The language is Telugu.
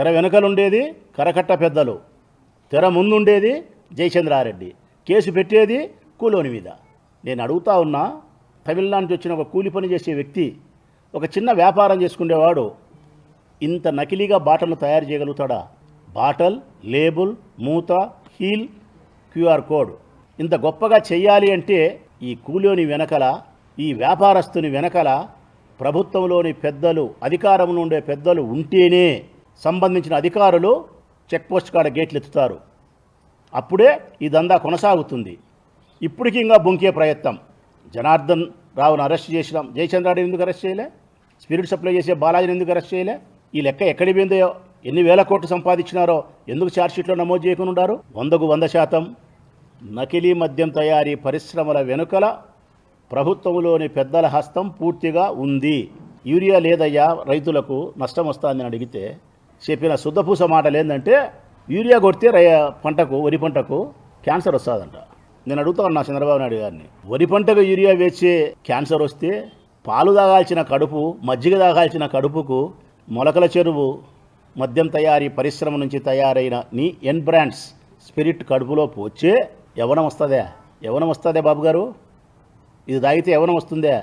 తెర వెనుకలుండేది కరకట్ట పెద్దలు. తెర ముందుండేది జయచంద్రారెడ్డి. కేసు పెట్టేది కూలోని మీద. నేను అడుగుతా ఉన్నా తమిళనాడు నుంచి వచ్చిన ఒక కూలి పని చేసే వ్యక్తి ఒక చిన్న వ్యాపారం చేసుకునేవాడు ఇంత నకిలీగా బాటలను తయారు చేయగలుగుతాడా? బాటల్ లేబుల్ మూత హీల్ క్యూఆర్ కోడ్. ఇంత గొప్పగా చెయ్యాలి అంటే ఈ కూలోని వెనకల ఈ వ్యాపారస్తుని వెనకల ప్రభుత్వంలోని పెద్దలు అధికారంలో ఉండే పెద్దలు ఉంటేనే సంబంధించిన అధికారులు చెక్పోస్ట్ కాడ గేట్లు ఎత్తుతారు అప్పుడే ఈ దందా కొనసాగుతుంది. ఇప్పటికి ఇంకా బొంకే ప్రయత్నం. జనార్దన్ రావును అరెస్ట్ చేసినాం. జయచంద్రాడిని ఎందుకు అరెస్ట్ చేయలే? స్పిరిట్ సప్లై చేసే బాలాజీని ఎందుకు అరెస్ట్ చేయలే? ఈ లెక్క ఎక్కడి పోయిందో ఎన్ని వేల కోట్లు సంపాదించినారో? ఎందుకు ఛార్జ్షీట్లో నమోదు చేయకుండా ఉండారు వందకు వంద శాతం నకిలీ మద్యం తయారీ పరిశ్రమల వెనుకల ప్రభుత్వంలోని పెద్దల హస్తం పూర్తిగా ఉంది. యూరియా లేదయ్యా రైతులకు నష్టం వస్తుందని అడిగితే చెప్పిన శుద్ధపూస మాటలు ఏంటంటే యూరియా కొడితే రై పంటకు వరి పంటకు క్యాన్సర్ వస్తుందంట. నేను అడుగుతా ఉన్నా చంద్రబాబు నాయుడు గారిని. వరి పంటకు యూరియా వేసే క్యాన్సర్ వస్తే పాలు తాగాల్సిన కడుపు మజ్జిగ తాగాల్సిన కడుపుకు మొలకల చెరువు మద్యం తయారీ పరిశ్రమ నుంచి తయారైన నీ ఎన్ బ్రాండ్స్ స్పిరిట్ కడుపులో పోచే యవనం వస్తుందే. యవనం వస్తుందే బాబు గారు ఇది తాగితే యవనం వస్తుందే.